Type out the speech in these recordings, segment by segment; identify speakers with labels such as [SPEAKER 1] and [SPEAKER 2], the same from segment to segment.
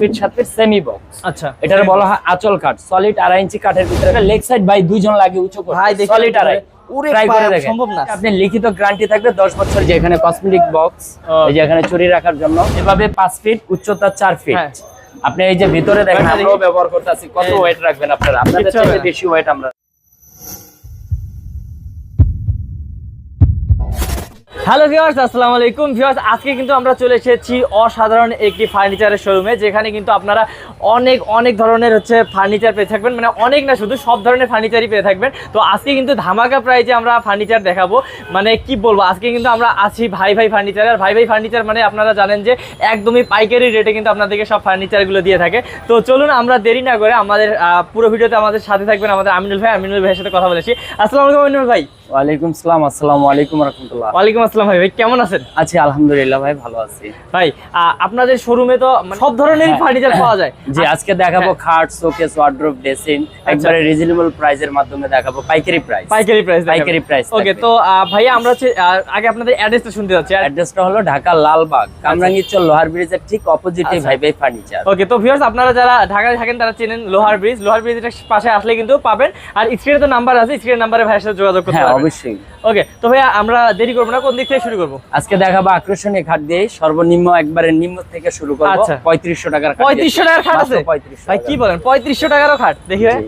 [SPEAKER 1] Fit সাথে semi box
[SPEAKER 2] আচ্ছা।
[SPEAKER 1] এটার বলা হয় আচল কাঠ সলিড আড়াই ইঞ্চি কাঠের ভিতরে লেগ সাইড ভাই দুইজন লাগে উঁচু করে। সলিড আড়াই।
[SPEAKER 2] সম্ভব না।
[SPEAKER 1] আপনি লিখিত গ্যারান্টি থাকবে 10 বছর যে এখানে কসমেটিক বক্স এই যে এখানে চুরি রাখার জন্য। এভাবে 5 ফিট উচ্চতা 4 ফিট
[SPEAKER 2] হ্যাঁ।
[SPEAKER 1] আপনি এই যে ভিতরে দেখেন আমরাও। ব্যবহার করতেছি। কত ওয়েট রাখবেন আপনারা? আপনাদের। বেশি ওয়েট আমরা
[SPEAKER 2] হ্যালো ভিউয়ার্স আসসালামু আলাইকুম। ভিউয়ার্স আজকে কিন্তু আমরা চলে এসেছি অসাধারণ একটি ফার্নিচারের শোরুমে যেখানে কিন্তু আপনারা অনেক অনেক ধরনের হচ্ছে ফার্নিচার পেয়ে থাকবেন। মানে অনেক না, শুধু সব ধরনের ফার্নিচারই পেয়ে থাকবেন। তো আজকে কিন্তু ধামাকা প্রাইজে আমরা ফার্নিচার দেখাবো। মানে কি বলব, আজকে কিন্তু আমরা আছি ভাই ভাই ফার্নিচার আর ভাই ভাই ফার্নিচার মানে আপনারা জানেন যে একদমই পাইকারি রেটে কিন্তু আপনাদেরকে সব ফার্নিচারগুলো দিয়ে থাকে। তো চলুন আমরা দেরি না করে আমাদের পুরো ভিডিওতে আমাদের সাথে থাকবেন আমাদের আমিনুল ভাই। আমিনুল ভাইয়ের সাথে কথা বলেছি। আসসালামু আলাইকুম আমিনুল ভাই।
[SPEAKER 1] ওয়ালাইকুম সালাম আসসালামু আলাইকুম রাহমাতুল্লাহ।
[SPEAKER 2] ওয়ালাইকুম আসসালাম ভাই ভাই কেমন আছেন?
[SPEAKER 1] আছি আলহামদুলিল্লাহ ভাই ভালো আছি।
[SPEAKER 2] ভাই আপনাদের শোরুমে তো মানে সব ধরনের
[SPEAKER 1] হ্যাঁ।
[SPEAKER 2] ফার্নিচার পাওয়া যায়।
[SPEAKER 1] জি আজকে দেখাবো
[SPEAKER 2] হ্যাঁ।
[SPEAKER 1] খাট শোকেস ওয়ার্ড্রোব ড্রেসিং একবারে রিজনেবল প্রাইসের মাধ্যমে দেখাবো পাইকারি প্রাইস
[SPEAKER 2] পাইকারি প্রাইস
[SPEAKER 1] পাইকারি price
[SPEAKER 2] ওকে তো আ, ভাইয়া আমরা হচ্ছে আগে আপনাদের অ্যাড্রেসটা শুনতে যাচ্ছি
[SPEAKER 1] অ্যাড্রেসটা হলো ঢাকা লালবাগ কামরাঙ্গীরচর লোহার ব্রিজের ঠিক অপোজিটে
[SPEAKER 2] আচ্ছা।
[SPEAKER 1] ভাই ভাই ফার্নিচার
[SPEAKER 2] ওকে তো ভিউয়ার্স আপনারা যারা ঢাকায় থাকেন তারা চেনেন লোহার ব্রিজ। লোহার ব্রিজের পাশে আসলে কিন্তু পাবেন। আর স্ক্রিনে তো নাম্বার আছে স্ক্রিনের নাম্বারে ভাইয়ের সাথে যোগাযোগ করতে
[SPEAKER 1] হ্যাঁ অবশ্যই।
[SPEAKER 2] ওকে তো ভাইয়া আমরা দেরি করব না কোন দিক থেকে শুরু করব?
[SPEAKER 1] আজকে দেখাবো আকর্ষণীয় খাট দিয়ে সর্বনিম্ন একবারে নিম্ন থেকে শুরু করব।
[SPEAKER 2] আচ্ছা।
[SPEAKER 1] পঁয়ত্রিশশো টাকার
[SPEAKER 2] পঁয়ত্রিশশো টাকার খাট আছে?
[SPEAKER 1] মাত্র 3500
[SPEAKER 2] ভাই কি বলেন? পঁয়ত্রিশশো টাকারও খাট? দেখি ভাই।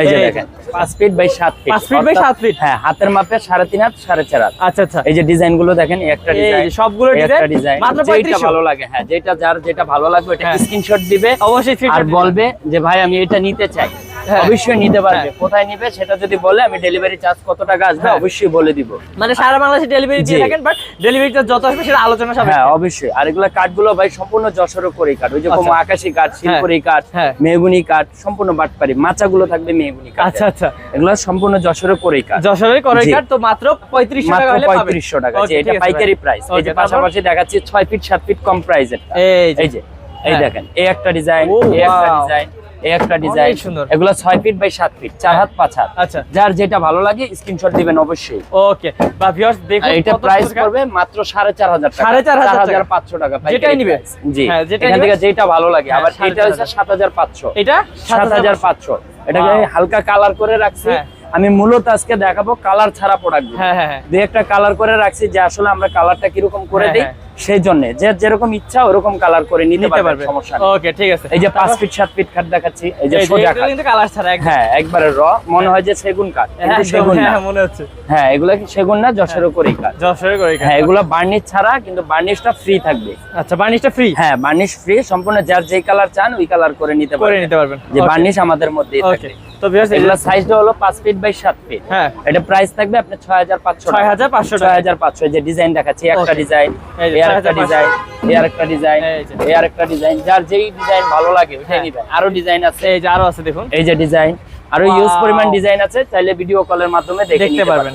[SPEAKER 1] এই যে দেখেন পাঁচ ফিট বাই সাত ফিট।
[SPEAKER 2] পাঁচ feet by সাত feet?
[SPEAKER 1] হ্যাঁ হাতের মাপে সাড়ে তিন হাত সাড়ে চার হাত।
[SPEAKER 2] আচ্ছা আচ্ছা।
[SPEAKER 1] এই যে ডিজাইনগুলো দেখেন একটা ডিজাইন
[SPEAKER 2] সবগুলো ডিজাইন
[SPEAKER 1] ডিজাইন।
[SPEAKER 2] মাত্র
[SPEAKER 1] যেটা ভালো লাগে হ্যাঁ যেটা যার যেটা ভালো লাগবে এটা
[SPEAKER 2] হ্যাঁ।
[SPEAKER 1] স্ক্রিনশট দিবে
[SPEAKER 2] অবশ্যই
[SPEAKER 1] আর বলবে যে ভাই আমি এটা নিতে চাই। অবশ্যই নিতে পারবে।
[SPEAKER 2] হ্যাঁ।
[SPEAKER 1] কোথায় নিবে সেটা যদি বলে আমি ডেলিভারি চার্জ কত টাকা আসবে
[SPEAKER 2] হ্যাঁ।
[SPEAKER 1] অবশ্যই বলে দিব।
[SPEAKER 2] মানে সারা বাংলাদেশে ডেলিভারি দিয়ে থাকেন বাট ডেলিভারিটা যত আসবে সেটা আলোচনা
[SPEAKER 1] হ্যাঁ অবশ্যই। আর এগুলা কাঠগুলো ভাই সম্পূর্ণ যশোরের করে কাঠ ওই যে। কোনো আকাশি কাঠ শিলপুরি কাঠ
[SPEAKER 2] হ্যাঁ।
[SPEAKER 1] মেহগুনি কাঠ সম্পূর্ণ বাটপারি। মাচাগুলো থাকবে মেহগুনি কাঠ
[SPEAKER 2] আচ্ছা আচ্ছা।
[SPEAKER 1] এগুলো সম্পূর্ণ যশোরের করে কাঠ
[SPEAKER 2] যশোরের করই। কাঠ তো মাত্র পঁয়ত্রিশশো টাকা হলে পাবেন।
[SPEAKER 1] পঁয়ত্রিশশো টাকা।
[SPEAKER 2] Okay,
[SPEAKER 1] এটা পাইকারি প্রাইস এই যে পাশাপাশি দেখাচ্ছি ছয় ফিট সাত ফিট কম প্রাইসের
[SPEAKER 2] এই যে।
[SPEAKER 1] এই
[SPEAKER 2] হ্যাঁ।
[SPEAKER 1] দেখেন এই একটা ডিজাইন এই একটা ডিজাইন এই একটা ডিজাইন
[SPEAKER 2] সুন্দর।
[SPEAKER 1] এগুলো ছয় ফিট বাই সাত ফিট চার হাত পাঁচ হাত।
[SPEAKER 2] আচ্ছা।
[SPEAKER 1] যার যেটা ভালো লাগে স্ক্রিনশট দিবেন অবশ্যই।
[SPEAKER 2] ওকে বা ভিউয়ার্স দেখুন
[SPEAKER 1] এটা প্রাইস করবে মাত্র সাড়ে চার হাজার টাকা।
[SPEAKER 2] সাড়ে চার হাজার টাকা। যেটাই নিবে।
[SPEAKER 1] জি।
[SPEAKER 2] হ্যাঁ, যেটা
[SPEAKER 1] এখান থেকে যেটা ভালো লাগে।
[SPEAKER 2] হ্যাঁ,
[SPEAKER 1] আবার এটা হচ্ছে
[SPEAKER 2] হাজার।
[SPEAKER 1] সাত হাজার পাঁচশো।
[SPEAKER 2] এটা?
[SPEAKER 1] সাত হাজার পাঁচশো। এটাকে হালকা কালার করে রাখছি।
[SPEAKER 2] হ্যাঁ।
[SPEAKER 1] আমি মূলত আজকে দেখাবো কালার ছাড়া প্রোডাক্ট
[SPEAKER 2] হ্যাঁ হ্যাঁ হ্যাঁ।
[SPEAKER 1] দুই একটা কালার করে রাখছি যে আসলে আমরা কালারটা কীরকম করে দিই। সেই জন্য। যে যেরকম ইচ্ছা ওরকম কালার করে নিতে পারবে। সমস্যা
[SPEAKER 2] ওকে ঠিক আছে।
[SPEAKER 1] এই যে পাঁচ ফিট সাত ফিট খাট দেখাচ্ছি এই যে সোজা
[SPEAKER 2] এগুলো কিন্তু কালার ছাড়া
[SPEAKER 1] হ্যাঁ একবারে র মনে হয় যে সেগুন কাঠ
[SPEAKER 2] হ্যাঁ,
[SPEAKER 1] কিন্তু সেগুন না।
[SPEAKER 2] হ্যাঁ, মনে হচ্ছে।
[SPEAKER 1] হ্যাঁ এগুলা কি সেগুন না যশোরের করেই কাঠ
[SPEAKER 2] যশোরের করই কাঠ।
[SPEAKER 1] হ্যাঁ এগুলা বার্নিশ ছাড়া কিন্তু বার্নিশটা ফ্রি থাকবে।
[SPEAKER 2] আচ্ছা বার্নিশটা ফ্রি
[SPEAKER 1] হ্যাঁ বার্নিশ ফ্রি সম্পূর্ণ যার যেই কালার চান ওই কালার করে নিতে
[SPEAKER 2] করে
[SPEAKER 1] পারবেন।
[SPEAKER 2] নিতে পারবেন।
[SPEAKER 1] যে বার্নিশ আমাদের মধ্যেই থাকে।
[SPEAKER 2] তো ভিউয়ার্স
[SPEAKER 1] এগুলা সাইজটা হলো পাঁচ ফিট বাই ফিট
[SPEAKER 2] হ্যাঁ।
[SPEAKER 1] এটা প্রাইস থাকবে আপনি ছয় হাজার পাঁচশো
[SPEAKER 2] 6,500 টাকা।
[SPEAKER 1] ছয় হাজার পাঁচশো যে ডিজাইন দেখাচ্ছি একটা ডিজাইন
[SPEAKER 2] এই যে
[SPEAKER 1] এই আরেকটা
[SPEAKER 2] 6,500
[SPEAKER 1] ডিজাইন এই আরেকটা ডিজাইন
[SPEAKER 2] এই
[SPEAKER 1] আরেকটা ডিজাইন যার যেই ডিজাইন ভালো লাগে ওইটাই
[SPEAKER 2] হ্যাঁ।
[SPEAKER 1] নিবেন। আরও ডিজাইন আছে।
[SPEAKER 2] এই যে আরও আছে দেখুন।
[SPEAKER 1] এই যে ডিজাইন আরও ইউজ পরিমাণ ডিজাইন আছে চাইলে ভিডিও কলের মাধ্যমে
[SPEAKER 2] দেখতে পারবেন।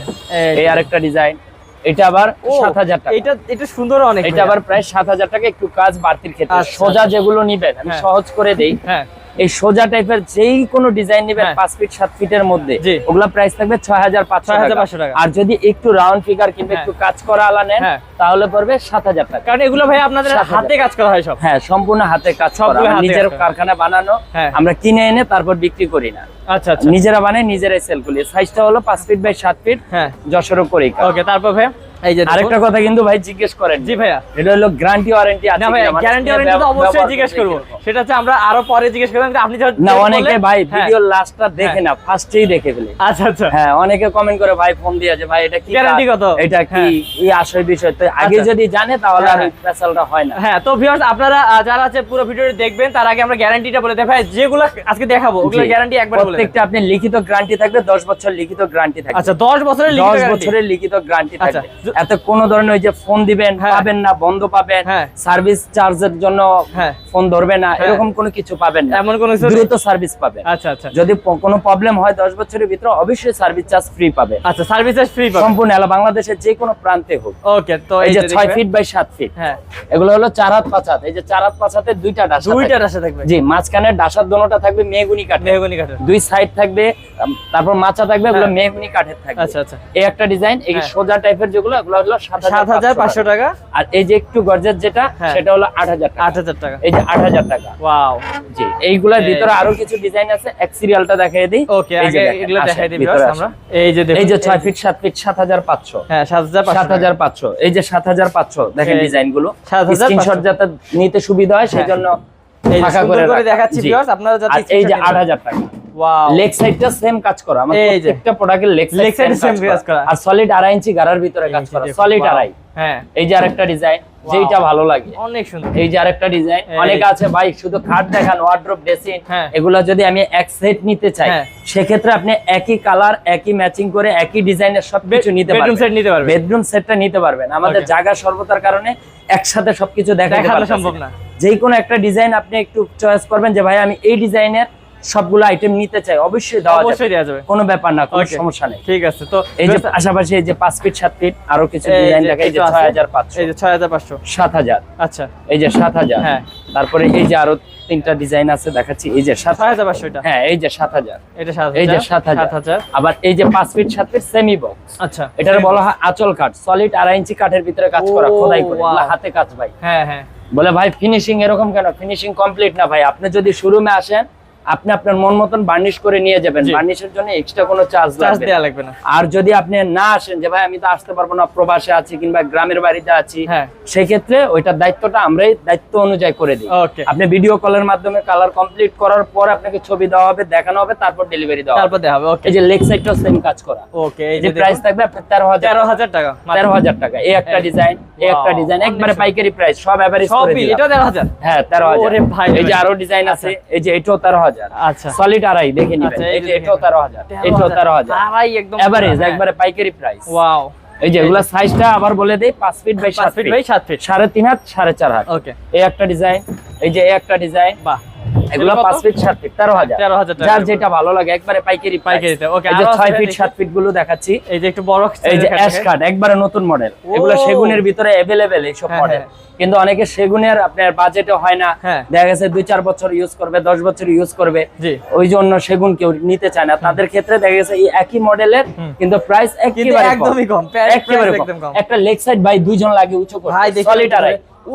[SPEAKER 1] এই আরেকটা ডিজাইন এটা আবার
[SPEAKER 2] ও,
[SPEAKER 1] সাত হাজার টাকা।
[SPEAKER 2] এটা এটা সুন্দর অনেক
[SPEAKER 1] এটা আবার প্রায় সাত হাজার টাকা একটু কাজ বাড়তির ক্ষেত্রে।
[SPEAKER 2] আচ্ছা,
[SPEAKER 1] সোজা
[SPEAKER 2] আচ্ছা।
[SPEAKER 1] যেগুলো নিবেন আমি
[SPEAKER 2] হ্যাঁ।
[SPEAKER 1] সহজ করে দেই।
[SPEAKER 2] হ্যাঁ।
[SPEAKER 1] এই সোজা টাইপের যেই কোনো ডিজাইন নিবেন
[SPEAKER 2] হ্যাঁ।
[SPEAKER 1] পাঁচ ফিট সাত ফিটের মধ্যে ওগুলা প্রাইস থাকবে ছয় হাজার পাঁচশো
[SPEAKER 2] টাকা।
[SPEAKER 1] আর যদি একটু রাউন্ড ফিগার কিংবা
[SPEAKER 2] হ্যাঁ।
[SPEAKER 1] একটু কাজ করা আলা নেন
[SPEAKER 2] হ্যাঁ।
[SPEAKER 1] তাহলে পড়বে সাত হাজার টাকা।
[SPEAKER 2] কারণ এগুলো ভাই আপনাদের হাতে কাজ করা হয় সব।
[SPEAKER 1] হ্যাঁ সম্পূর্ণ হাতে কাজ
[SPEAKER 2] হাতে
[SPEAKER 1] নিজের কারখানা বানানো। আমরা কিনে এনে তারপর বিক্রি করি না।
[SPEAKER 2] আচ্ছা আচ্ছা।
[SPEAKER 1] নিজেরা বানাই নিজেরাই সেল করি। সাইজটা হলো পাঁচ ফিট বাই সাত ফিট
[SPEAKER 2] হ্যাঁ।
[SPEAKER 1] যশোরও করি
[SPEAKER 2] ওকে তারপর ভাই? এই যে
[SPEAKER 1] আরেকটা কথা কিন্তু ভাই জিজ্ঞেস করেন।
[SPEAKER 2] জি ভাইয়া।
[SPEAKER 1] এটা হলো গ্যারান্টি ওয়ারেন্টি আছে
[SPEAKER 2] না ভাই গ্যারান্টি ওয়ারেন্টি তো অবশ্যই জিজ্ঞেস
[SPEAKER 1] করবে।
[SPEAKER 2] সেটা হচ্ছে আমরা আরও পরে জিজ্ঞেস করলাম আপনি
[SPEAKER 1] না অনেকে ভাই
[SPEAKER 2] হ্যাঁ।
[SPEAKER 1] লাস্টটা দেখে
[SPEAKER 2] হ্যাঁ।
[SPEAKER 1] না ফার্স্টেই দেখে ফেলে।
[SPEAKER 2] আচ্ছা আচ্ছা।
[SPEAKER 1] হ্যাঁ অনেকে কমেন্ট করে ভাই ফোন দিয়ে যে ভাই এটা কি
[SPEAKER 2] Guarantee কত?
[SPEAKER 1] এটা কি। এই আশয় বিষয়? তো আগে
[SPEAKER 2] আচ্ছা।
[SPEAKER 1] যদি জানে তাহলে আর
[SPEAKER 2] হ্যাঁ,
[SPEAKER 1] হয়। না।
[SPEAKER 2] হ্যাঁ তো ভিউয়ার্স আপনারা যারা আছে পুরো ভিডিওটি দেখবেন তার আগে আমরা গ্যারান্টিটা বলে দেই। ভাই যেগুলো আজকে দেখাবো ওগুলো গ্যারান্টি একবার বলে
[SPEAKER 1] প্রত্যেকটা আপনি লিখিত গ্যারান্টি থাকবে 10 বছর লিখিত গ্যারান্টি থাকবে।
[SPEAKER 2] আচ্ছা 10 বছরের লিখিত
[SPEAKER 1] 10 বছরের লিখিত গ্যারান্টি। থাকবে। এত কোন ধরনের ওই যে ফোন দিবেন
[SPEAKER 2] হ্যাঁ।
[SPEAKER 1] পাবেন না বন্ধ পাবেন
[SPEAKER 2] হ্যাঁ।
[SPEAKER 1] সার্ভিস চার্জের জন্য
[SPEAKER 2] হ্যাঁ।
[SPEAKER 1] ফোন ধরবে না
[SPEAKER 2] হ্যাঁ।
[SPEAKER 1] এরকম কোনো কিছু পাবেন না।
[SPEAKER 2] এমন কোনো
[SPEAKER 1] দ্রুত সার্ভিস পাবেন
[SPEAKER 2] আচ্ছা আচ্ছা।
[SPEAKER 1] যদি কোনো প্রবলেম হয় 10 বছরের ভিতরে অবশ্যই সার্ভিস চার্জ ফ্রি পাবে।
[SPEAKER 2] আচ্ছা সার্ভিস চার্জ ফ্রি পাবেন
[SPEAKER 1] সম্পূর্ণ এলা বাংলাদেশের যে কোনো প্রান্তে হোক।
[SPEAKER 2] ওকে তো
[SPEAKER 1] এই যে
[SPEAKER 2] যে
[SPEAKER 1] 6 ফিট বাই 7 ফিট
[SPEAKER 2] হ্যাঁ।
[SPEAKER 1] এগুলো হলো চার হাত পাঁচ হাত। এই যে চার হাত পাঁচ হাতের দুইটা ডাসা
[SPEAKER 2] দুইটা
[SPEAKER 1] থাকবে।
[SPEAKER 2] রাশা থাকবে।
[SPEAKER 1] জি মাঝখানে ডাসার দোনোটা থাকবে মেহগুনি কাঠের।
[SPEAKER 2] মেহগনি কাঠের।
[SPEAKER 1] দুই সাইড থাকবে তারপর মাচা থাকবে এগুলো
[SPEAKER 2] হ্যাঁ।
[SPEAKER 1] মেহগুনি কাঠের থাকবে।
[SPEAKER 2] আচ্ছা আচ্ছা।
[SPEAKER 1] এই একটা ডিজাইন এই
[SPEAKER 2] হ্যাঁ।
[SPEAKER 1] সোজা টাইপের যেগুলো এগুলো হলো সাত
[SPEAKER 2] হাজার পাঁচশো টাকা।
[SPEAKER 1] আর এই যে একটু গর্জের যেটা
[SPEAKER 2] হ্যাঁ।
[SPEAKER 1] সেটা হলো আট হাজার
[SPEAKER 2] আট হাজার টাকা।
[SPEAKER 1] এই যে আট হাজার টাকা।
[SPEAKER 2] ওয়াও।
[SPEAKER 1] জি এইগুলোর
[SPEAKER 2] এই।
[SPEAKER 1] ভিতরে আরও কিছু ডিজাইন আছে। এক সিরিয়ালটা দেখিয়ে দিই।
[SPEAKER 2] ওকে
[SPEAKER 1] এই যে
[SPEAKER 2] এগুলো দেখাই দিই
[SPEAKER 1] ভিতরে
[SPEAKER 2] আমরা। এই যে
[SPEAKER 1] এই যে ছয় ফিট সাত ফিট সাত হাজার পাঁচশো।
[SPEAKER 2] হ্যাঁ সাত হাজার
[SPEAKER 1] সাত হাজার পাঁচশো। এই যে সাত হাজার পাঁচশো। দেখেন ডিজাইনগুলো।
[SPEAKER 2] 7,500
[SPEAKER 1] স্ক্রিনশট যাতে নিতে সুবিধা হয় সেই জন্য ফাঁকা
[SPEAKER 2] করে দেখাচ্ছি
[SPEAKER 1] জি।
[SPEAKER 2] আপনারা যাতে
[SPEAKER 1] এই যে
[SPEAKER 2] screenshot
[SPEAKER 1] আট
[SPEAKER 2] নিতে
[SPEAKER 1] হাজার টাকা।
[SPEAKER 2] ওয়াও
[SPEAKER 1] লেগ সাইডটা সেম কাজ করা। আমার প্রত্যেকটা প্রোডাক্টের লেগ সাইড সেম
[SPEAKER 2] কাজ করা।
[SPEAKER 1] আর সলিড আড়াই ইঞ্চি গাড়ার ভিতরে কাজ করা। সলিড আড়াই।
[SPEAKER 2] হ্যাঁ।
[SPEAKER 1] এই যে আরেকটা ডিজাইন যেইটা ভালো লাগে।
[SPEAKER 2] অনেক সুন্দর।
[SPEAKER 1] এই যে আরেকটা ডিজাইন অনেক আছে ভাই শুধু খাট দেখান ওয়ার্ড্রপ ড্রেসিং। এগুলো যদি আমি এক সেট নিতে চাই
[SPEAKER 2] হ্যাঁ।
[SPEAKER 1] সেক্ষেত্রে আপনি একই কালার একই ম্যাচিং করে একই ডিজাইনের সবকিছু নিতে
[SPEAKER 2] বেডরুম
[SPEAKER 1] পারবেন।
[SPEAKER 2] সেট নিতে পারবে
[SPEAKER 1] বেডরুম সেটটা নিতে পারবেন। আমাদের. জায়গা স্বল্পতার কারণে একসাথে সবকিছু দেখা
[SPEAKER 2] সম্ভব না।
[SPEAKER 1] যে কোনো একটা ডিজাইন আপনি একটু চয়েস করবেন যে ভাই আমি এই ডিজাইনের সবগুলো আইটেম নিতে চাই অবশ্যই দেওয়া যাবে
[SPEAKER 2] অবশ্যই দেওয়া যাবে
[SPEAKER 1] কোনো ব্যাপার না কোনো সমস্যা নেই
[SPEAKER 2] ঠিক আছে তো
[SPEAKER 1] এই যে পাশাপাশি এই যে পাঁচ ফিট সাত ফিট আরও কিছু ডিজাইন দেখা এই যে
[SPEAKER 2] এটা আছে।
[SPEAKER 1] ছয় হাজার পাঁচশো
[SPEAKER 2] এই যে ছয় হাজার পাঁচশো
[SPEAKER 1] সাত হাজার
[SPEAKER 2] আচ্ছা
[SPEAKER 1] এই যে সাত হাজার
[SPEAKER 2] হ্যাঁ।
[SPEAKER 1] তারপরে এই যে আরও তিনটা ডিজাইন আছে দেখাচ্ছি এই যে সাত
[SPEAKER 2] ছয় হাজার পাঁচশো এটা
[SPEAKER 1] হ্যাঁ এই যে সাত হাজার
[SPEAKER 2] এটা সাত
[SPEAKER 1] এই যে
[SPEAKER 2] হাজার
[SPEAKER 1] সাত হাজার
[SPEAKER 2] সাত হাজার
[SPEAKER 1] আবার এই যে পাঁচ ফিট সাত ফিট সেমি বক্স
[SPEAKER 2] আচ্ছা
[SPEAKER 1] এটার বলা হয় আঁচল কাঠ সলিড আড়াই ইঞ্চি কাঠের ভিতরে কাজ করা খোদাই করে হাতে কাজ ভাই
[SPEAKER 2] হ্যাঁ হ্যাঁ
[SPEAKER 1] বলে ভাই ফিনিশিং এরকম কেন? ফিনিশিং কমপ্লিট না ভাই। আপনি যদি শোরুমে আসেন আপনি আপনার মন মতন বার্নিশ করে নিয়ে যাবেন। বার্নিশের জন্য এক্সট্রা কোনো চার্জ লাগবে না।
[SPEAKER 2] দেওয়া লাগবে না।
[SPEAKER 1] আর যদি আপনি না আসেন যে ভাই আমি তো আসতে পারব না প্রবাসে আছি কিংবা গ্রামের বাড়িতে আছি
[SPEAKER 2] হ্যাঁ।
[SPEAKER 1] সেক্ষেত্রে ওইটার দায়িত্বটা আমরাই দায়িত্ব অনুযায়ী করে দিই। আপনি ভিডিও কলের মাধ্যমে কালার কমপ্লিট করার পর আপনাকে ছবি দেওয়া হবে দেখানো হবে তারপর ডেলিভারি দেওয়া হবে।
[SPEAKER 2] তারপর দেওয়া হবে ওকে
[SPEAKER 1] এই যে লেগ সাইডটাও সেম কাজ করা।
[SPEAKER 2] ওকে এই যে
[SPEAKER 1] প্রাইস থাকবে আপনার তেরো হাজার
[SPEAKER 2] তেরো হাজার টাকা মাত্র।
[SPEAKER 1] তেরো হাজার টাকা। এই একটা ডিজাইন এই একটা ডিজাইন একবারে পাইকারি প্রাইস সব এভারেজ করে
[SPEAKER 2] সবই এটা তেরো হাজার?
[SPEAKER 1] হ্যাঁ তেরো হাজার।
[SPEAKER 2] ওরে ভাই
[SPEAKER 1] এই যে আরও ডিজাইন আছে এই যে এটাও তেরো হাজার।
[SPEAKER 2] আচ্ছা।
[SPEAKER 1] সলিড আড়াই দেখে নিবেন।
[SPEAKER 2] আচ্ছা,
[SPEAKER 1] এটাও
[SPEAKER 2] দেখেন।
[SPEAKER 1] তেরো হাজার। এটাও তেরো হাজার।
[SPEAKER 2] একদম
[SPEAKER 1] এভারেজ
[SPEAKER 2] হ্যাঁ।
[SPEAKER 1] একবারে পাইকারি প্রাইস
[SPEAKER 2] ওয়াও
[SPEAKER 1] এই যে এগুলা সাইজটা আবার বলে দেই পাঁচ ফিট বাই
[SPEAKER 2] পাঁচ
[SPEAKER 1] সাত
[SPEAKER 2] ফিট
[SPEAKER 1] ফিট
[SPEAKER 2] বাই সাত ফিট
[SPEAKER 1] সাড়ে তিন হাত সাড়ে চার হাত।
[SPEAKER 2] ওকে
[SPEAKER 1] এই একটা ডিজাইন এই যে এই একটা ডিজাইন
[SPEAKER 2] বাহ।
[SPEAKER 1] এগুলো
[SPEAKER 2] এগুলো কত?
[SPEAKER 1] পাঁচ ফিট সাত ফিট তেরো হাজার।
[SPEAKER 2] 13,000 টাকা
[SPEAKER 1] যার যেটা ভালো লাগে একবারে পাইকারি
[SPEAKER 2] পাইকারিতে, okay,
[SPEAKER 1] এই যে
[SPEAKER 2] আরও
[SPEAKER 1] ছয়
[SPEAKER 2] আছে
[SPEAKER 1] ফিট
[SPEAKER 2] দেখি।
[SPEAKER 1] সাত ফিটগুলো দেখাচ্ছি।
[SPEAKER 2] এই যে একটু বড়
[SPEAKER 1] এই যে অ্যাশ কাট একবারে নতুন মডেল এগুলো সেগুনের ভিতরে অ্যাভেলেবেল এইসব
[SPEAKER 2] হ্যাঁ,
[SPEAKER 1] মডেল। কিন্তু অনেকে সেগুনের আপনার বাজেটে হয় না।
[SPEAKER 2] হ্যাঁ।
[SPEAKER 1] দেখা গেছে দুই চার বছর ইউজ করবে দশ বছর ইউজ করবে। ওই জন্য সেগুন কেউ নিতে চায় না। তাদের ক্ষেত্রে দেখা গেছে এই একই মডেলের। কিন্তু প্রাইস একেবারে
[SPEAKER 2] একদমই কম,
[SPEAKER 1] একেবারে
[SPEAKER 2] কম।
[SPEAKER 1] একটা লেগ সাইড ভাই দুইজন লাগে উঁচু করে
[SPEAKER 2] ভাই,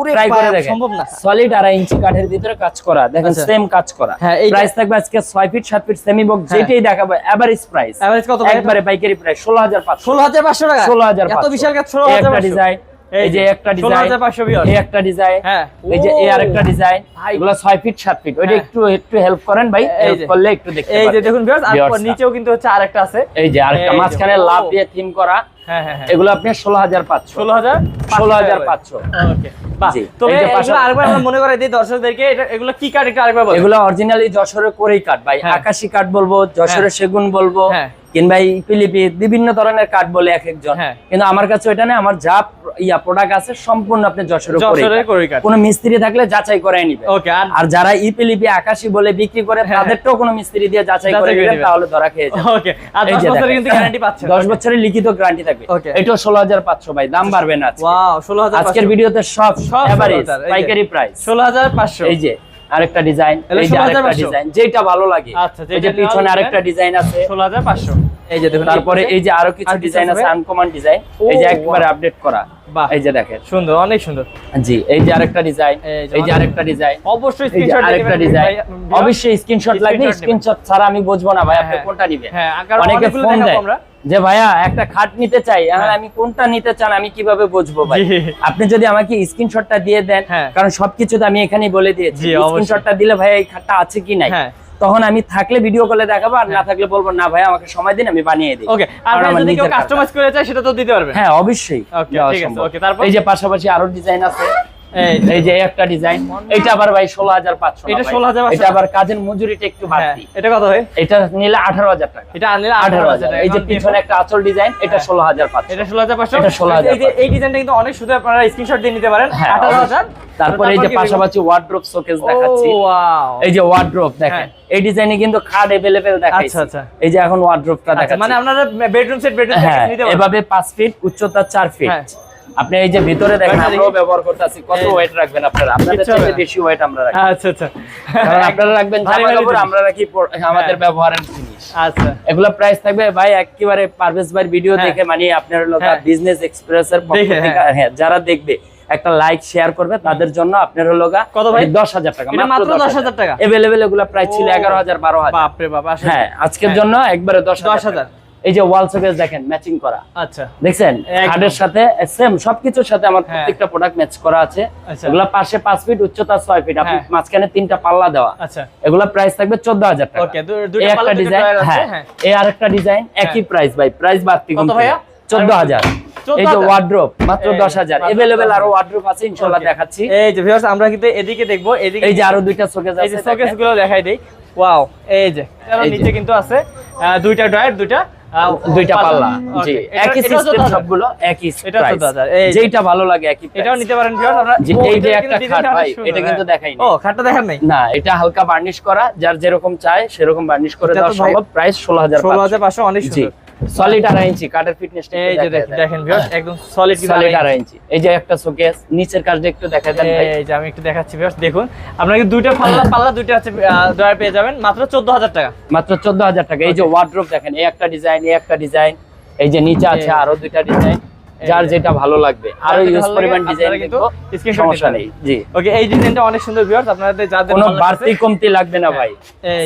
[SPEAKER 2] দেখে
[SPEAKER 1] সলিড
[SPEAKER 2] নিতে
[SPEAKER 1] আড়াই
[SPEAKER 2] হবে। ওরে
[SPEAKER 1] ট্রাই করে দেখেন সলিড আড়াই ইঞ্চি কাঠের ভিতরে কাজ করা। দেখেন
[SPEAKER 2] আচ্ছা।
[SPEAKER 1] সেম কাজ করা। প্রাইস থাকবে আজকে ছয় ফিট সাত ফিট সেমি বক্স। যেটাই দেখাবো এভারেজ প্রাইস
[SPEAKER 2] Average কত
[SPEAKER 1] একবারে পাইকারি প্রাইস ষোলো হাজার পাঁচশো।
[SPEAKER 2] ষোলো হাজার পাঁচশো টাকা?
[SPEAKER 1] ষোলো হাজার
[SPEAKER 2] এত বিশাল কাজ ষোলো হাজার
[SPEAKER 1] একটা ডিজাইন এই যে একটা ডিজাইন
[SPEAKER 2] হাজার পাঁচশো viewers।
[SPEAKER 1] এই একটা ডিজাইন
[SPEAKER 2] হ্যাঁ।
[SPEAKER 1] এই যে এই আরেকটা ডিজাইন এগুলো ফিট ফিট ওইটা
[SPEAKER 2] হ্যাঁ।
[SPEAKER 1] একটু একটু হেল্প করেন ভাই হেল্প করলে একটু দেখতে
[SPEAKER 2] এই যে দেখুন আর নিচেও কিন্তু হচ্ছে আরেকটা আছে।
[SPEAKER 1] এই যে আরেকটা মাঝখানে। লাভ দিয়ে থিম করা। এগুলো আপনি ষোলো হাজার পাঁচশো।
[SPEAKER 2] ষোলো হাজার
[SPEAKER 1] ষোলো হাজার পাঁচশো।
[SPEAKER 2] এগুলো
[SPEAKER 1] অরিজিনালি যশোরে করেই কাঠ ভাই।
[SPEAKER 2] হ্যাঁ।
[SPEAKER 1] আকাশি কাঠ বলব যশোরের সেগুন বলব
[SPEAKER 2] হ্যাঁ।
[SPEAKER 1] কিংবা এই পিলিপি বিভিন্ন ধরনের কাঠ বলে এক একজন
[SPEAKER 2] হ্যাঁ।
[SPEAKER 1] কিন্তু আমার কাছে ওইটা না আমার যা ইয়া প্রোডাক্ট আছে সম্পূর্ণ আপনি যশোরের
[SPEAKER 2] কাঠ।
[SPEAKER 1] কোনো মিস্ত্রি থাকলে যাচাই করে নিবে
[SPEAKER 2] আর
[SPEAKER 1] যারা ইপিলিপি আকাশি বলে বিক্রি করে
[SPEAKER 2] হ্যাঁ।
[SPEAKER 1] তাদেরটাও কোনো মিস্ত্রি দিয়ে যাচাই করে নিবে। তাহলে ধরা খেয়ে যাবে
[SPEAKER 2] ওকে আর
[SPEAKER 1] এই
[SPEAKER 2] 10
[SPEAKER 1] যে
[SPEAKER 2] বছরের
[SPEAKER 1] দেখেন।
[SPEAKER 2] কিন্তু
[SPEAKER 1] দশ বছরের লিখিত গ্যারান্টি থাকবে. এটাও ষোলো হাজার পাঁচশো ভাই দাম বাড়বে না আজকে।
[SPEAKER 2] ওয়াও 16500
[SPEAKER 1] আজকের ভিডিওতে সব
[SPEAKER 2] সব
[SPEAKER 1] এভারেজ
[SPEAKER 2] 16,000, এই যে।
[SPEAKER 1] পাইকারি প্রাইস
[SPEAKER 2] 16500
[SPEAKER 1] এই যে আরেকটা ডিজাইন এই যে আরেকটা ডিজাইন যেটা ভালো লাগে
[SPEAKER 2] আচ্ছা,
[SPEAKER 1] এই যে পিছনে আরেকটা ডিজাইন আছে
[SPEAKER 2] 16500 এই যে দেখুন
[SPEAKER 1] তারপরে এই যে আরও কিছু ডিজাইন
[SPEAKER 2] আছে?
[SPEAKER 1] আনকমন ডিজাইন এই যে একবারে আপডেট করা
[SPEAKER 2] বাহ।
[SPEAKER 1] এই যে দেখেন
[SPEAKER 2] সুন্দর অনেক সুন্দর
[SPEAKER 1] জি এই যে আরেকটা ডিজাইন
[SPEAKER 2] এই যে
[SPEAKER 1] আরেকটা ডিজাইন
[SPEAKER 2] অবশ্যই স্ক্রিনশট
[SPEAKER 1] আরেকটা ডিজাইন অবশ্যই স্ক্রিনশট লাগবে। স্ক্রিনশট ছাড়া আমি বুঝব না ভাই আপনি
[SPEAKER 2] হ্যাঁ,
[SPEAKER 1] কোনটা নিবেন
[SPEAKER 2] হ্যাঁ,
[SPEAKER 1] অনেকে ফোন দেয়
[SPEAKER 2] আমরা।
[SPEAKER 1] যে ভাইয়া একটা খাট নিতে চাই
[SPEAKER 2] হ্যাঁ।
[SPEAKER 1] আমি কোনটা নিতে চান আমি কীভাবে বুঝব ভাই? আপনি যদি আমাকে স্ক্রিনশটটা দিয়ে দেন
[SPEAKER 2] হ্যাঁ।
[SPEAKER 1] কারণ সবকিছু তো আমি এখানেই বলে দিয়েছি স্ক্রিনশটটা দিলে ভাই এই খাটটা আছে কি নাই?
[SPEAKER 2] হ্যাঁ।
[SPEAKER 1] তখন আমি থাকলে ভিডিও কলে দেখাবো আর না থাকলে বলব না ভাই আমাকে সময় দিন আমি বানিয়ে দিই।
[SPEAKER 2] ওকে আর যদি কেউ কাস্টমাইজ করে চায় সেটা তো দিতে পারবে।
[SPEAKER 1] হ্যাঁ অবশ্যই। দেওয়া
[SPEAKER 2] ঠিক আছে, okay, তারপর?
[SPEAKER 1] এই যে পাশাপাশি আরও ডিজাইন আছে।
[SPEAKER 2] এই
[SPEAKER 1] যে একটা ডিজাইন এটা আবার ভাই ষোলো হাজার পাঁচশো
[SPEAKER 2] এটা 16,500
[SPEAKER 1] এটা আবার কাজের মজুরিটা একটু
[SPEAKER 2] হ্যাঁ,
[SPEAKER 1] বাড়তি।
[SPEAKER 2] এটা কত হয়
[SPEAKER 1] এটা নিলে আঠারো হাজার টাকা।
[SPEAKER 2] এটা আনলে
[SPEAKER 1] আঠারো হাজার এই যে পিছনে একটা আচল ডিজাইন এটা
[SPEAKER 2] হ্যাঁ।
[SPEAKER 1] ষোলো হাজার পাঁচশো।
[SPEAKER 2] এটা ষোলো হাজার পাঁচশো।
[SPEAKER 1] এটা 16,500
[SPEAKER 2] এই এই ডিজাইনটা কিন্তু অনেক শুধু আপনারা স্ক্রিনশট দিয়ে নিতে পারেন।
[SPEAKER 1] হ্যাঁ,
[SPEAKER 2] আঠারো হাজার।
[SPEAKER 1] তারপরে এই যে পাশাপাশি ওয়ার্ড্রোপ শোকেস দেখাচ্ছি। এই যে ওয়ার্ড্রোপ দেখেন। এই ডিজাইনে কিন্তু খাট এভেলেবেল দেখাইছি।
[SPEAKER 2] আচ্ছা, আচ্ছা।
[SPEAKER 1] এই যে এখন ওয়ার্ড্রোপটা
[SPEAKER 2] আচ্ছা
[SPEAKER 1] দেখাচ্ছি।
[SPEAKER 2] মানে আপনারা বেডরুম সেট বেডরুম নিতে পারেন।
[SPEAKER 1] এভাবে পাঁচ ফিট উচ্চতা চার ফিট। আপনি এই যে ভিতরে দেখেন আমরাও ব্যবহার করতেছি কত ওয়েট রাখবেন আপনারা আপনাদের চাইতে বেশি ওয়েট আমরা রাখি
[SPEAKER 2] আচ্ছা আচ্ছা
[SPEAKER 1] কারণ আপনারা রাখবেন জামা কাপড় আমরা রাখি আমাদের
[SPEAKER 2] হ্যাঁ।
[SPEAKER 1] ব্যবহারের জিনিস
[SPEAKER 2] আচ্ছা
[SPEAKER 1] এগুলো প্রাইস থাকবে ভাই একেবারে পারভেজ ভাই ভিডিও
[SPEAKER 2] হ্যাঁ।
[SPEAKER 1] দেখে মানে আপনার লোক
[SPEAKER 2] হ্যাঁ।
[SPEAKER 1] বিজনেস এক্সপ্রেস এর পক্ষ থেকে হ্যাঁ যারা দেখবে একটা লাইক শেয়ার করবে তাদের জন্য আপনার হলো
[SPEAKER 2] কত ভাই?
[SPEAKER 1] দশ হাজার টাকা
[SPEAKER 2] মাত্র 10,000 টাকা?
[SPEAKER 1] এভেলেবেল এগুলো প্রাইস ছিল। এগারো হাজার বারো হাজার
[SPEAKER 2] বাপরে বাপ আসলে
[SPEAKER 1] হ্যাঁ আজকের
[SPEAKER 2] হ্যাঁ।
[SPEAKER 1] জন্য একবারে দশ
[SPEAKER 2] 10,000
[SPEAKER 1] হাজার এই যে ওয়াল শোকেস দেখেন ম্যাচিং করা।
[SPEAKER 2] আচ্ছা।
[SPEAKER 1] দেখছেন। সাথে সেম সবকিছুর সাথে আমার
[SPEAKER 2] হ্যাঁ।
[SPEAKER 1] প্রত্যেকটা প্রোডাক্ট ম্যাচ করা আছে।
[SPEAKER 2] আচ্ছা।
[SPEAKER 1] এগুলা পাশে পাঁচ ফিট উচ্চতা ছয় ফিট আপনি
[SPEAKER 2] হ্যাঁ।
[SPEAKER 1] মাঝখানে তিনটা পাল্লা দেওয়া।
[SPEAKER 2] আচ্ছা।
[SPEAKER 1] এগুলা প্রাইস থাকবে চোদ্দ হাজার টাকা।
[SPEAKER 2] ওকে
[SPEAKER 1] এই
[SPEAKER 2] পাল্লা
[SPEAKER 1] ডিজাইন হ্যাঁ।
[SPEAKER 2] হ্যাঁ।
[SPEAKER 1] এই আরেকটা ডিজাইন একই প্রাইস ভাই। প্রাইস বাড়তি
[SPEAKER 2] কত ভাইয়া?
[SPEAKER 1] চোদ্দ হাজার। এই যে
[SPEAKER 2] 14,000
[SPEAKER 1] মাত্র
[SPEAKER 2] এই,
[SPEAKER 1] দশ হাজার।
[SPEAKER 2] মাত্র
[SPEAKER 1] এভেলেবেল
[SPEAKER 2] 10,000
[SPEAKER 1] আরও ওয়ার্ড্রোপ আছে দেখাচ্ছি।
[SPEAKER 2] এই যে ভিউয়ার্স আমরা কিন্তু এদিকে দেখব এদিকে
[SPEAKER 1] এই যে আরও দুইটা শোকেস
[SPEAKER 2] এই যে দেখাই দেই। ওয়াও এই যে। নিচে কিন্তু আছে দুইটা ড্রয়ার দুইটা
[SPEAKER 1] দুইটা পাল্লা। জি। একই সিস্টেম সবগুলো একই
[SPEAKER 2] এটা
[SPEAKER 1] তো
[SPEAKER 2] দাদা এই
[SPEAKER 1] যেটা ভালো লাগে একই
[SPEAKER 2] এটাও নিতে পারেন ভিউয়ার্স আমরা
[SPEAKER 1] এই যে একটা খাট ভাই, এটা কিন্তু
[SPEAKER 2] দেখাই
[SPEAKER 1] দেখাইনি।
[SPEAKER 2] ও খাটটা দেখার নাই?
[SPEAKER 1] না এটা হালকা বার্নিশ করা যার যেরকম চায় সেরকম বার্নিশ করে দেওয়া সম্ভব। প্রাইস ষোলো হাজার
[SPEAKER 2] ষোলো হাজার পাঁচশো অনেক
[SPEAKER 1] জি।
[SPEAKER 2] সুন্দর।
[SPEAKER 1] সলিড আড়াই ইঞ্চি কাঠের ফিটনেস
[SPEAKER 2] এই যে দেখেন দেখেন ভিউয়ার্স একদম সলিড
[SPEAKER 1] সলিড আড়াই ইঞ্চি এই যে একটা শোকেস নিচের কাজটা একটু দেখা দেন ভাই।
[SPEAKER 2] এই যে আমি একটু দেখাচ্ছি ভিউয়ার্স দেখুন। আপনাকে দুইটা পাল্লা পাল্লা দুইটা আছে ড্রয়ার পেয়ে যাবেন মাত্র 14000 টাকা।
[SPEAKER 1] মাত্র চোদ্দ হাজার টাকা। এই যে ওয়ার্ড্রোপ দেখেন এই একটা ডিজাইন এই একটা ডিজাইন এই যে নিচে আছে আরও দুইটা ডিজাইন যার যেটা ভালো লাগবে।
[SPEAKER 2] আরও
[SPEAKER 1] ইউজ পরিমাণ ডিজাইন
[SPEAKER 2] কিন্তু
[SPEAKER 1] সমস্যা নেই জি।
[SPEAKER 2] ওকে এই ডিজাইনটা অনেক সুন্দর ভিউয়ার্স আপনাদের যাদের
[SPEAKER 1] কোনো বাড়তি কমতি লাগবে না ভাই।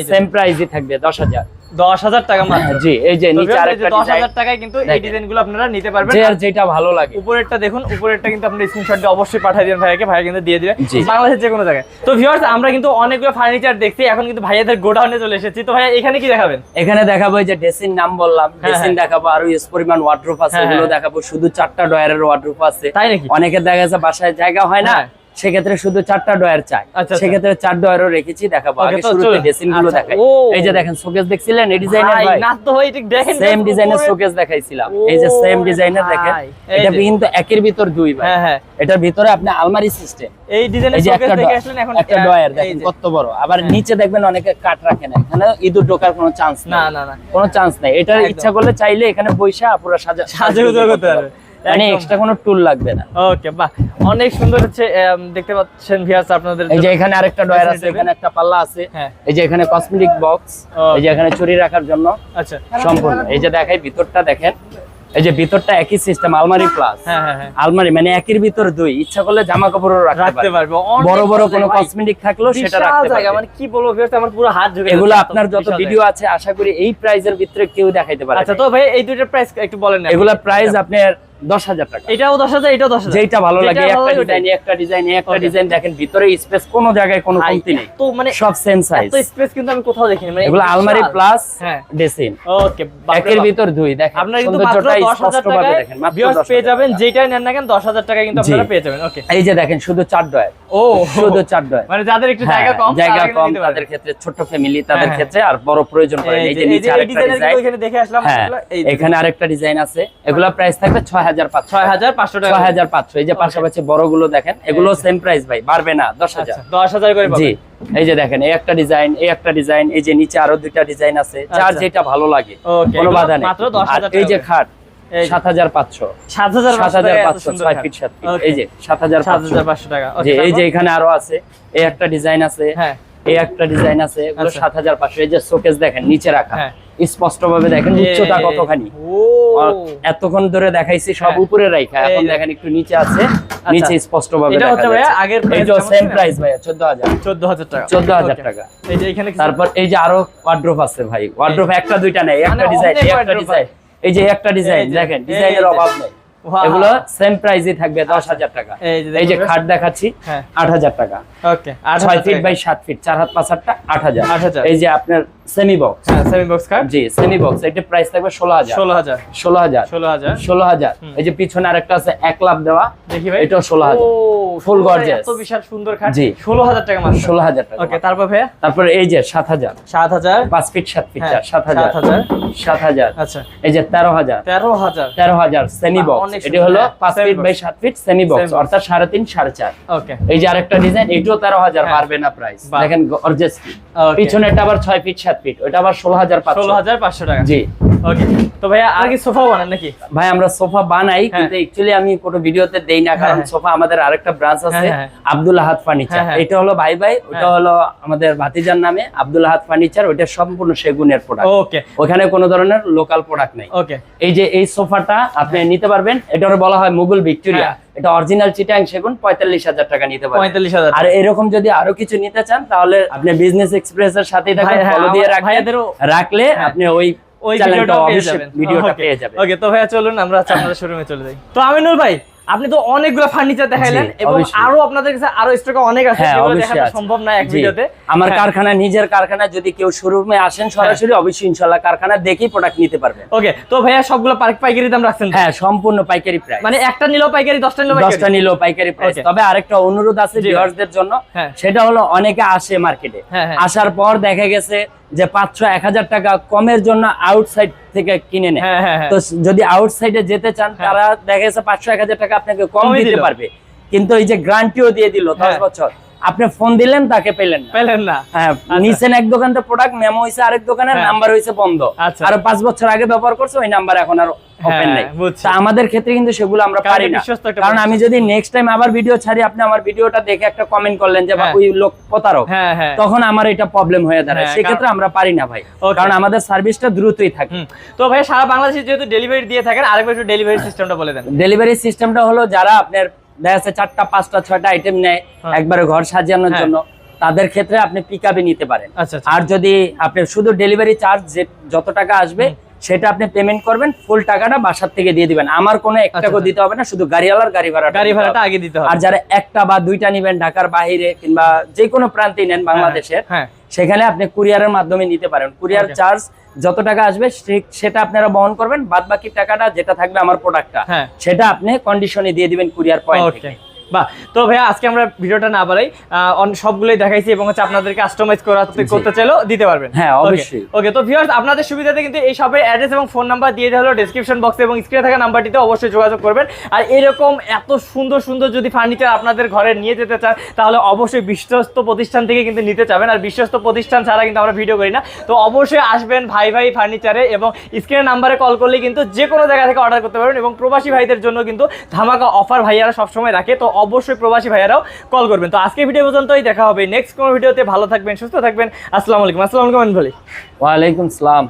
[SPEAKER 1] সেম প্রাইসই থাকবে দশ হাজার।
[SPEAKER 2] 10000 টাকা মাত্র।
[SPEAKER 1] জি এই যে
[SPEAKER 2] তো
[SPEAKER 1] নিচে
[SPEAKER 2] viewers, এই যে
[SPEAKER 1] আরেকটা
[SPEAKER 2] 10000 টাকায় কিন্তু এই। ডিজাইনগুলো আপনারা নিতে পারবেন।
[SPEAKER 1] যেটা ভালো লাগে।
[SPEAKER 2] উপরেরটা দেখুন উপরেরটা কিন্তু আপনি স্ক্রিনশট দিয়ে অবশ্যই পাঠিয়ে দিবেন ভাইয়াকে। ভাইয়া কিন্তু দিয়ে দিবে।
[SPEAKER 1] জি।
[SPEAKER 2] বাংলাদেশের যে কোনো জায়গায়। তো ভিউয়ার্স আমরা কিন্তু অনেকগুলো ফার্নিচার দেখছি। এখন কিন্তু ভাইয়াদের গোডাউনে চলে এসেছি। তো ভাইয়া এখানে কি দেখাবেন?
[SPEAKER 1] এখানে দেখাবো এই যে ড্রেসিং নাম বললাম।
[SPEAKER 2] হ্যাঁ,
[SPEAKER 1] ড্রেসিং
[SPEAKER 2] হ্যাঁ।
[SPEAKER 1] দেখাবো আরও ইউজ পরিমাণ ওয়ার্ড্রোপ আছে
[SPEAKER 2] হ্যাঁ,
[SPEAKER 1] এগুলো
[SPEAKER 2] হ্যাঁ।
[SPEAKER 1] দেখাবো। শুধু চারটা ডয়ারের ওয়ার্ড্রোপ আছে।
[SPEAKER 2] তাই নাকি?
[SPEAKER 1] অনেকের দেখা যাচ্ছে বাসায় জায়গা হয় না।
[SPEAKER 2] হ্যাঁ।
[SPEAKER 1] সেক্ষেত্রে শুধু চারটা ডয়ার চাই।
[SPEAKER 2] আচ্ছা, আচ্ছা।
[SPEAKER 1] সেক্ষেত্রে চার ডয়ারও রেখেছি দেখাবো। আগে শুরুতে
[SPEAKER 2] চলুন।
[SPEAKER 1] গুলো
[SPEAKER 2] আচ্ছা,
[SPEAKER 1] দেখাই। এই যে দেখেন শোকেস দেখছিলেন? এই ডিজাইনের
[SPEAKER 2] ভাই,
[SPEAKER 1] ভাই।
[SPEAKER 2] না তো ভাই ঠিক দেখেন
[SPEAKER 1] সেম ডিজাইনের শোকেস দেখাইছিলাম। এই যে সেম ডিজাইনের দেখেন এটা কিন্তু একের ভিতর দুই ভাই।
[SPEAKER 2] হ্যাঁ হ্যাঁ।
[SPEAKER 1] এটার ভিতরে আপনি আলমারি সিস্টেম
[SPEAKER 2] এই ডিজাইনের শোকেস
[SPEAKER 1] একটা
[SPEAKER 2] দেখে আসলেন এখন
[SPEAKER 1] একটা ডয়ার দেখেন কত বড়। আবার
[SPEAKER 2] হ্যাঁ।
[SPEAKER 1] নিচে দেখবেন অনেকে কাট রাখে না এখানে ইঁদুর ঢোকার কোনো চান্স
[SPEAKER 2] না না না।
[SPEAKER 1] কোনো চান্স নাই। এটা ইচ্ছা করলে চাইলে এখানে বৈশা পুরো সাজা
[SPEAKER 2] সাজুগুজু করতে পারবে।
[SPEAKER 1] মানে এক্সট্রা কোনো টুল লাগবে না।
[SPEAKER 2] ওকে বাহ। অনেক সুন্দর হচ্ছে দেখতে পাচ্ছেন ভিউয়ার্স আপনাদের
[SPEAKER 1] এই যে এখানে আরেকটা ডয়ার আছে এখানে একটা পাল্লা আছে।
[SPEAKER 2] হ্যাঁ।
[SPEAKER 1] এই যে এখানে কসমেটিক বক্স এই যে এখানে চুরি রাখার জন্য।
[SPEAKER 2] আচ্ছা।
[SPEAKER 1] সম্পূর্ণ। এই যে দেখাই ভিতরটা দেখেন। এই যে ভিতরটা একই সিস্টেম আলমারি প্লাস
[SPEAKER 2] হ্যাঁ হ্যাঁ
[SPEAKER 1] আলমারি মানে একের ভিতর দুই। ইচ্ছা করলে জামা কাপড় রাখতে পারবে। বড় বড় কোনো কসমেটিক থাকলেও সেটা রাখতে পারবে।
[SPEAKER 2] মানে কি বলব ভিউয়ার্স আমার পুরো হাত ঝুঁকে
[SPEAKER 1] এগুলো আপনার যত ভিডিও আছে আশা করি এই প্রাইজের ভিতরে কেউ দেখাইতে পারে
[SPEAKER 2] আচ্ছা তো ভাই এই দুইটার প্রাইস একটু বলেন না।
[SPEAKER 1] এগুলা প্রাইস আপনার দশ হাজার টাকা।
[SPEAKER 2] এটাও দশ হাজার এটাও দশ
[SPEAKER 1] যেটা ভালো লাগে একটা ডিজাইন একটা ডিজাইন একটা ডিজাইন দেখেন ভিতরে স্পেস কোনো জায়গায় কোনো কমতি নেই।
[SPEAKER 2] তো মানে
[SPEAKER 1] সব সেম সাইজ
[SPEAKER 2] স্পেস কিন্তু আমি কোথাও দেখিনি মানে
[SPEAKER 1] এগুলো আলমারি প্লাস
[SPEAKER 2] হ্যাঁ।
[SPEAKER 1] ডেসিন
[SPEAKER 2] ওকে
[SPEAKER 1] একের ভিতর দুই দেখেন
[SPEAKER 2] আপনারা কিন্তু মাত্র
[SPEAKER 1] সৌন্দর্যটা
[SPEAKER 2] দশ হাজার
[SPEAKER 1] স্পষ্টভাবে
[SPEAKER 2] টাকায়
[SPEAKER 1] দেখেন মাত্র
[SPEAKER 2] পেয়ে যাবেন যেটাই নেন না কেন দশ হাজার কিন্তু আপনারা পেয়ে যাবেন ওকে
[SPEAKER 1] এই যে দেখেন শুধু চার ডয়ার
[SPEAKER 2] ও।
[SPEAKER 1] শুধু চার
[SPEAKER 2] মানে যাদের একটু
[SPEAKER 1] হ্যাঁ,
[SPEAKER 2] জায়গা কম
[SPEAKER 1] জায়গা কম তাদের ক্ষেত্রে ছোট ফ্যামিলি তাদের
[SPEAKER 2] হ্যাঁ,
[SPEAKER 1] ক্ষেত্রে আর বড় প্রয়োজন পড়ে না।
[SPEAKER 2] এই
[SPEAKER 1] এই
[SPEAKER 2] যে
[SPEAKER 1] যে নিচে আরেকটা ডিজাইন
[SPEAKER 2] এখানে দেখে আসলাম
[SPEAKER 1] এখানে আরেকটা ডিজাইন আছে এগুলা প্রাইস থাকবে ছয় হাজার পাঁচশো।
[SPEAKER 2] ছয় হাজার পাঁচশো টাকা।
[SPEAKER 1] ছয় হাজার পাঁচশো। এই যে পাশাপাশি বড়গুলো দেখেন এগুলো সেম প্রাইস ভাই বাড়বে না দশ হাজার।
[SPEAKER 2] দশ হাজার করে
[SPEAKER 1] জি এই যে দেখেন এই একটা ডিজাইন এই একটা ডিজাইন এই যে নিচে আরও দুইটা ডিজাইন আছে যার
[SPEAKER 2] আচ্ছা।
[SPEAKER 1] যেটা ভালো লাগে কোনো বাধা নেই।
[SPEAKER 2] মাত্র 10,000
[SPEAKER 1] আর
[SPEAKER 2] টাকা
[SPEAKER 1] এই যে খাট সাত হাজার পাঁচশো।
[SPEAKER 2] সাত হাজার
[SPEAKER 1] সাত হাজার পাঁচশো ছয় ফিট সাত এই যে সাত হাজার
[SPEAKER 2] সাত হাজার পাঁচশো টাকা।
[SPEAKER 1] এই যে এখানে আরও আছে এই একটা ডিজাইন আছে
[SPEAKER 2] হ্যাঁ।
[SPEAKER 1] এই একটা ডিজাইন আছে এগুলো
[SPEAKER 2] আচ্ছা।
[SPEAKER 1] সাত হাজার পাঁচশো। এই যে শোকেস দেখেন নিচে রাখা।
[SPEAKER 2] হ্যাঁ।
[SPEAKER 1] স্পষ্ট ভাবে দেখেন উচ্চতা কতখানি।
[SPEAKER 2] ও
[SPEAKER 1] এতক্ষণ ধরে দেখাইছি সব
[SPEAKER 2] হ্যাঁ।
[SPEAKER 1] উপরে রাখা এখন দেখেন একটু নিচে আছে। নিচে স্পষ্ট ভাবে
[SPEAKER 2] এটা হচ্ছে ভাইয়া আগের
[SPEAKER 1] এই যে সেম প্রাইস ভাইয়া চোদ্দ হাজার
[SPEAKER 2] চোদ্দ হাজার টাকা।
[SPEAKER 1] চোদ্দ হাজার
[SPEAKER 2] Okay.
[SPEAKER 1] টাকা।
[SPEAKER 2] এই যে এখানে
[SPEAKER 1] তারপর এই যে আরও ওয়ার্ড্রোপ আছে ভাই। ওয়ার্ড্রোপ একটা দুইটা নেই একটা
[SPEAKER 2] মানে
[SPEAKER 1] ডিজাইন একটা ডিজাইন এই যে একটা ডিজাইন দেখেন ডিজাইনের অভাব নেই. এগুলো সেম প্রাইসই থাকবে দশ হাজার টাকা।
[SPEAKER 2] এই যে
[SPEAKER 1] খাট দেখাচ্ছি
[SPEAKER 2] হ্যাঁ।
[SPEAKER 1] আট হাজার টাকা। ছয় ফিট বাই সাত ফিট চার হাত পাঁচ হাতটা আট হাজার। এই যে আপনার semi box
[SPEAKER 2] semi box card
[SPEAKER 1] জি সেমি বক্স এটা প্রাইস থাকবে ষোলো হাজার।
[SPEAKER 2] ষোলো হাজার।
[SPEAKER 1] ষোলো হাজার।
[SPEAKER 2] ষোলো হাজার।
[SPEAKER 1] ষোলো হাজার। এই যে পিছনে আরেকটা আছে এক লাভ দেওয়া।
[SPEAKER 2] দেখি ভাই।
[SPEAKER 1] এটাও ষোলো হাজার।
[SPEAKER 2] ষোলো এত বিশাল সুন্দর খাট।
[SPEAKER 1] জি।
[SPEAKER 2] ষোলো হাজার টাকা মাত্র।
[SPEAKER 1] ষোলো হাজার টাকা
[SPEAKER 2] ওকে তারপর ভাইয়া?
[SPEAKER 1] তারপরে এই যে সাত হাজার।
[SPEAKER 2] সাত হাজার।
[SPEAKER 1] পাঁচ ফিট সাত ফিট
[SPEAKER 2] হ্যাঁ,
[SPEAKER 1] চার সাত হাজার।
[SPEAKER 2] সাত হাজার। আচ্ছা।
[SPEAKER 1] এই যে তেরো হাজার।
[SPEAKER 2] তেরো হাজার।
[SPEAKER 1] তেরো হাজার সেমি বক্স এটি হলো
[SPEAKER 2] হ্যাঁ,
[SPEAKER 1] পাঁচ ফিট বাই সাত ফিট সেমি বক্স অর্থাৎ সাড়ে তিন সাড়ে চার।
[SPEAKER 2] ওকে
[SPEAKER 1] এই যে আরেকটা ডিজাইন এটিও তেরো হাজার
[SPEAKER 2] হ্যাঁ।
[SPEAKER 1] পারবে না প্রাইস। দেখেন. পিছনে এটা আবার ছয় ফিট সাত ফিট ওটা আবার ষোলো হাজার
[SPEAKER 2] ষোলো
[SPEAKER 1] পাঁচশো
[SPEAKER 2] হাজার পাঁচশো টাকা।
[SPEAKER 1] জি।
[SPEAKER 2] ওকে তো ভাইয়া আর কি সোফাও বানান নাকি
[SPEAKER 1] ভাই আমরা সোফা বানাই
[SPEAKER 2] হ্যাঁ।
[SPEAKER 1] কিন্তু অ্যাকচুয়ালি আমি কোনো ভিডিওতে দেই না কারণ
[SPEAKER 2] হ্যাঁ।
[SPEAKER 1] সোফা আমাদের আরেকটা ব্রাঞ্চ আছে
[SPEAKER 2] হ্যাঁ, হ্যাঁ।
[SPEAKER 1] আব্দুল আহাদ ফার্নিচার
[SPEAKER 2] হ্যাঁ, হ্যাঁ।
[SPEAKER 1] এটা হলো ভাই ভাই ওটা
[SPEAKER 2] হ্যাঁ।
[SPEAKER 1] হলো আমাদের ভাতিজার নামে আব্দুল আহাদ ফার্নিচার ওটা সম্পূর্ণ সেগুনের প্রোডাক্ট
[SPEAKER 2] ওকে
[SPEAKER 1] ওখানে কোনো ধরনের লোকাল প্রোডাক্ট নাই
[SPEAKER 2] ওকে
[SPEAKER 1] এই যে এই সোফাটা আপনি নিতে পারবেন এটা বলা হয় মুঘল ভিক্টোরিয়া
[SPEAKER 2] হ্যাঁ।
[SPEAKER 1] এটা অরিজিনাল চিটাং সেগুন পঁয়তাল্লিশ হাজার টাকা নিতে পারবেন
[SPEAKER 2] পঁয়তাল্লিশ হাজার
[SPEAKER 1] আর এরকম যদি আরও কিছু নিতে চান তাহলে আপনি বিজনেস এক্সপ্রেস এর
[SPEAKER 2] হ্যাঁ, ভাইয়াদেরও-
[SPEAKER 1] রাখলে
[SPEAKER 2] হ্যাঁ।
[SPEAKER 1] আপনি ওই
[SPEAKER 2] ওই ভিডিওটা পেয়ে যাবেন।
[SPEAKER 1] ভিডিওটা পেয়ে যাবেন
[SPEAKER 2] ওকে তো ভাইয়া চলুন আমরা আপনাদের শোরুমে চলে যাই। তো আমিনুল ভাই আপনি তো অনেকগুলো ফার্নিচার দেখাইলেন এবং আরও আপনাদের কাছে আরও স্টক অনেক আছে
[SPEAKER 1] হ্যাঁ,
[SPEAKER 2] দেখানো সম্ভব না এক ভিডিওতে
[SPEAKER 1] আমার
[SPEAKER 2] হ্যাঁ।
[SPEAKER 1] কারখানা নিজের কারখানা যদি কেউ শোরুমে আসেন সরাসরি অবশ্যই ইনশাল্লাহ কারখানা দেখেই প্রোডাক্ট নিতে পারবেন
[SPEAKER 2] ওকে তো ভাইয়া সবগুলো পাইক- পাইকারি দাম রাখছেন?
[SPEAKER 1] হ্যাঁ সম্পূর্ণ পাইকারি প্রাইস
[SPEAKER 2] মানে একটা নিলেও পাইকারি দশটা নিলেও
[SPEAKER 1] দশটা
[SPEAKER 2] পাইকারি
[SPEAKER 1] নিলেও পাইকারি প্রাইস. তবে আরেকটা অনুরোধ আছে। ভিউয়ার্সদের জন্য
[SPEAKER 2] হ্যাঁ।
[SPEAKER 1] সেটা হলো অনেকে আসে মার্কেটে
[SPEAKER 2] হ্যাঁ, হ্যাঁ।
[SPEAKER 1] আসার পর দেখা গেছে যে পাঁচশো এক হাজার টাকা কমের জন্য আউটসাইড থেকে কিনে নেয়
[SPEAKER 2] হ্যাঁ হ্যাঁ হ্যাঁ
[SPEAKER 1] তো যদি আউটসাইডে যেতে চান। তারা দেখা গেছে পাঁচশো এক হাজার টাকা আপনাকে কম দিতে পারবে কিন্তু এই যে গ্রান্টিও দিয়ে দিল দশ। বছর আপনি ফোন দিলেন তাকে পেলেন না।
[SPEAKER 2] পেলেন না।
[SPEAKER 1] হ্যাঁ নিছেন এক দোকানতে প্রোডাক্ট মেমো হয়েছে আরেক দোকানের
[SPEAKER 2] হ্যাঁ।
[SPEAKER 1] নাম্বার হয়েছে বন্ধ।
[SPEAKER 2] আচ্ছা।
[SPEAKER 1] আর পাঁচ বছর আগে ব্যবহার করছে ওই নাম্বার এখন আর ওপেন
[SPEAKER 2] হ্যাঁ,
[SPEAKER 1] নেই। আমাদের ক্ষেত্রে কিন্তু সেগুলো আমরা পারি না। কারণ আমি যদি নেক্সট টাইম আবার ভিডিও ছাড়ি আপনি আমার ভিডিওটা দেখে একটা কমেন্ট করলেন যে
[SPEAKER 2] হ্যাঁ।
[SPEAKER 1] ওই লোক প্রতারক।
[SPEAKER 2] হ্যাঁ হ্যাঁ।
[SPEAKER 1] তখন আমার এটা প্রবলেম হয়ে দাঁড়ায়।
[SPEAKER 2] হ্যাঁ,
[SPEAKER 1] সেক্ষেত্রে আমরা পারি না ভাই. কারণ আমাদের সার্ভিসটা দ্রুতই থাকে।
[SPEAKER 2] তো ভাই সারা বাংলাদেশে যেহেতু ডেলিভারি দিয়ে থাকেন আরেকবার একটু ডেলিভারি সিস্টেমটা বলে দেন।
[SPEAKER 1] ডেলিভারি সিস্টেমটা হলো যারা আপনার দেখা যাচ্ছে চারটা পাঁচটা ছয়টা আইটেম নেয়
[SPEAKER 2] হ্যাঁ।
[SPEAKER 1] একবারে ঘর সাজানোর
[SPEAKER 2] হ্যাঁ।
[SPEAKER 1] জন্য। তাদের ক্ষেত্রে আপনি পিক নিতে পারেন।
[SPEAKER 2] আচ্ছা আচ্ছা।
[SPEAKER 1] আর যদি আপনি শুধু ডেলিভারি চার্জ যত টাকা আসবে সেটা আপনি পেমেন্ট করবেন ফুল টাকাটা বাসার থেকে দিয়ে দিবেন। আমার কোনো এক টাকাও
[SPEAKER 2] আচ্ছা।
[SPEAKER 1] দিতে হবে না শুধু গাড়িওয়ালার গাড়ি ভাড়া
[SPEAKER 2] গাড়ি ভাড়াটা আগে দিতে হবে।
[SPEAKER 1] আর যারা একটা বা দুইটা নিবেন ঢাকার বাইরে কিংবা যে কোনো প্রান্তে নেন বাংলাদেশের
[SPEAKER 2] হ্যাঁ।
[SPEAKER 1] সেখানে আপনি কুরিয়ারের মাধ্যমে নিতে পারেন। কুরিয়ার চার্জ যত টাকা আসবে সেটা আপনারা বহন করবেন বাদ বাকি টাকাটা যেটা থাকবে আমার প্রোডাক্টটা
[SPEAKER 2] হ্যাঁ।
[SPEAKER 1] সেটা আপনি কন্ডিশনে দিয়ে দিবেন কুরিয়ার পয়েন্ট থেকে।
[SPEAKER 2] বাহ তো ভাইয়া আজকে আমরা ভিডিওটা না বাড়াই সবগুলোই দেখাইছি এবং হচ্ছে আপনাদের কাস্টমাইজ করাতে করতে চাইলেও দিতে পারবেন।
[SPEAKER 1] হ্যাঁ, অবশ্যই।
[SPEAKER 2] ওকে তো ভিউয়ার্স আপনাদের সুবিধাতে কিন্তু এই সবের অ্যাড্রেস এবং ফোন নাম্বার দিয়ে দেওয়া হলো ডেসক্রিপশন বক্সে এবং স্ক্রিনে থাকা নাম্বারটিতে অবশ্যই যোগাযোগ করবেন। আর এরকম এত সুন্দর সুন্দর যদি ফার্নিচার আপনাদের ঘরে নিয়ে যেতে চান তাহলে অবশ্যই বিশ্বস্ত প্রতিষ্ঠান থেকে কিন্তু নিতে চাবেন। আর বিশ্বস্ত প্রতিষ্ঠান ছাড়া কিন্তু আমরা ভিডিও করি না। তো অবশ্যই আসবেন ভাই ভাই ফার্নিচারে এবং স্ক্রিনের নাম্বারে কল করলে কিন্তু যে কোনো জায়গা থেকে অর্ডার করতে পারবেন এবং প্রবাসী ভাইদের জন্য কিন্তু ধামাকা অফার ভাইয়ারা সবসময় রাখে। তো অবশ্যই প্রবাসী ভাইয়ারাও কল করবেন। তো আজকে ভিডিও পর্যন্তই, দেখা হবে নেক্সট কোনো ভিডিওতে ভালো থাকবেন, সুস্থ থাকবেন। আসসালামু আলাইকুম। আসসালামু আলাইকুম ভাই
[SPEAKER 1] ওয়ালাইকুম সালাম।